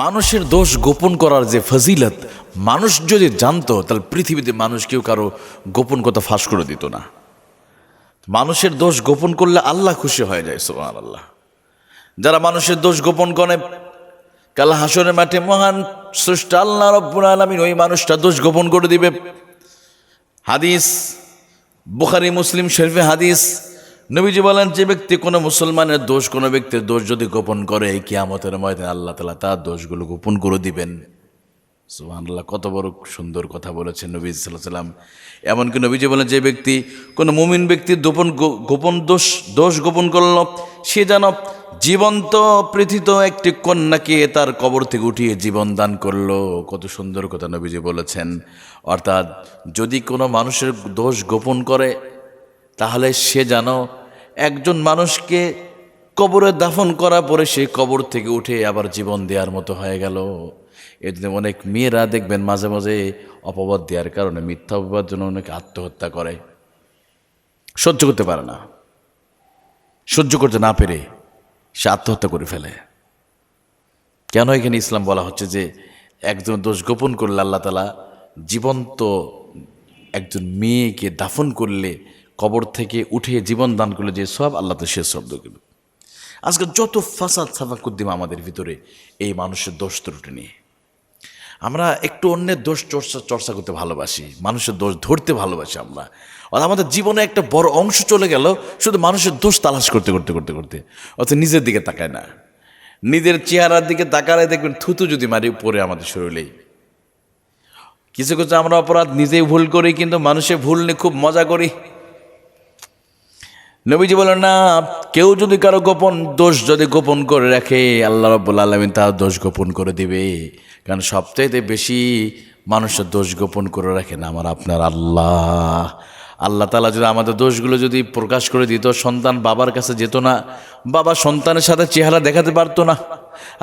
মানুষের দোষ গোপন করার যে ফজিলত, মানুষ যদি জানতো, তাহলে পৃথিবীতে মানুষ কেউ কারও গোপন কথা ফাঁস করে দিত না। মানুষের দোষ গোপন করলে আল্লাহ খুশি হয়ে যায় সোহান আল্লাহ যারা মানুষের দোষ গোপন করে, কাল হাসনের মাঠে মহান স্রষ্টা আল্লাহ রব্বুল আলমিন ওই মানুষটা দোষ গোপন করে দিবে। হাদিস, বুখারি, মুসলিম শরীফে হাদিস নবীজি বলেন, যে ব্যক্তি কোনো মুসলমানের দোষ, কোনো ব্যক্তির দোষ যদি গোপন করে কিয়ামতের ময়দানে আল্লাহ তালা তার দোষগুলো গোপন করে দিবেন। সুবহানাল্লাহ, কত বড় সুন্দর কথা বলেছেন নবী সাল্লাহ সাল্লাম এমনকি নবীজি বলেন, যে ব্যক্তি কোনো মুমিন ব্যক্তির গোপন গোপন দোষ দোষ গোপন করল, সে যেন জীবন্ত পৃথিত একটি কন্যাকে তার কবর থেকে উঠিয়ে জীবন দান করল। কত সুন্দর কথা নবীজি বলেছেন। অর্থাৎ যদি কোনো মানুষের দোষ গোপন করে তাহলে সে যেন একজন মানুষকে কবরে দাফন করা পরে সে কবর থেকে উঠে আবার জীবন দেওয়ার মতো হয়ে গেল। এই জন্য অনেক মেয়েরা দেখবেন মাঝে মাঝে অপবাদ দেওয়ার কারণে, মিথ্যা অপবাদ জন্য অনেকে আত্মহত্যা করে। সহ্য করতে পারে না। সহ্য করতে না পেরে সে আত্মহত্যা করে ফেলে। কেন এখানে ইসলাম বলা হচ্ছে যে একজন দোষ গোপন করলে আল্লাহ তালা জীবন্ত একজন মেয়েকে দাফন করলে কবর থেকে উঠে জীবন দান করলে যে সব আল্লাহ তো সে শব্দ শব্দগুলো আজকে যত ফাসাদ সাফাকুদ্দিম আমাদের ভিতরে এই মানুষের দোষ ত্রুটি নিয়ে। আমরা একটু অন্যের দোষ চর্চা চর্চা করতে ভালোবাসি, মানুষের দোষ ধরতে ভালোবাসি আমরা। আর আমাদের জীবনে একটা বড় অংশ চলে গেল, শুধু মানুষের দোষ তালাশ করতে করতে করতে করতে। অর্থাৎ নিজের দিকে তাকায় না। নিজের চেহারার দিকে তাকালে দেখবেন থুতু যদি মারি, পরে আমাদের শরীরেই কিছু কিছু আমরা অপরাধ নিজেই ভুল করি, কিন্তু মানুষের ভুল নিয়ে খুব মজা করি। নবীজি বলেন, না, কেউ যদি কারও গোপন দোষ যদি গোপন করে রাখে, আল্লাহ রব্বুল আলমিন তার দোষ গোপন করে দিবে। কারণ সবচাইতে বেশি মানুষের দোষ গোপন করে রাখেন আমার আপনার আল্লাহ। আল্লাহ তালা যদি আমাদের দোষগুলো যদি প্রকাশ করে দিত, সন্তান বাবার কাছে যেত না, বাবা সন্তানের সাথে চেহারা দেখাতে পারতো না।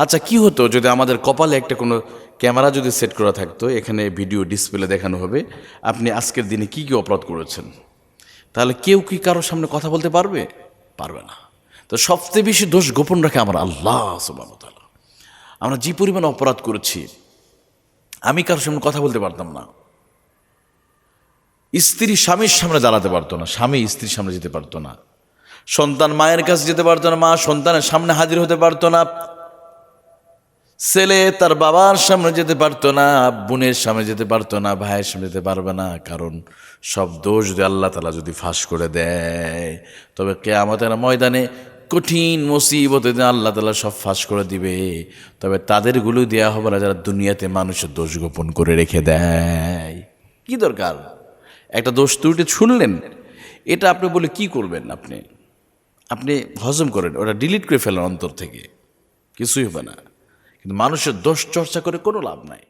আচ্ছা কি হতো যদি আমাদের কপালে একটা কোনো ক্যামেরা যদি সেট করা থাকতো, এখানে ভিডিও ডিসপ্লে দেখানো হবে, আপনি আজকের দিনে কি কি অপরাধ করেছেন? তাহলে কেউ কি কারোর সামনে কথা বলতে পারবে? পারবে না। তো সবচেয়ে বেশি দোষ গোপন রাখে আমার আল্লাহ তাআলা। আমরা যে পরিমাণ অপরাধ করেছি, আমি কারোর সামনে কথা বলতে পারতাম না। স্ত্রী স্বামীর সামনে দাঁড়াতে পারতো না, স্বামী স্ত্রীর সামনে যেতে পারতো না। সন্তান মায়ের কাছে যেতে পারতো না, মা সন্তানের সামনে হাজির হতে পারতো না। ছেলে তার বাবার সামনে যেতে পারতো না, বোনের সামনে যেতে পারতো না, ভাইয়ের সামনে যেতে পারবে না, কারণ সব দোষ যদি আল্লাহ তালা যদি ফাঁস করে দেয়, তবে কে আমাদের ময়দানে কঠিন মুসিবতে আল্লাহ তালা সব ফাঁস করে দিবে, তবে তাদেরগুলো দেওয়া হবে না যারা দুনিয়াতে মানুষের দোষ গোপন করে রেখে দেয়। কি দরকার? একটা দোষ ত্রুটি শুনলেন এটা আপনি বলে কি করবেন আপনি? আপনি হজম করেন, ওটা ডিলিট করে ফেলেন অন্তর থেকে, কিছুই হবে না। কিন্তু মানুষের দোষ চর্চা করে কোনো লাভ নাই।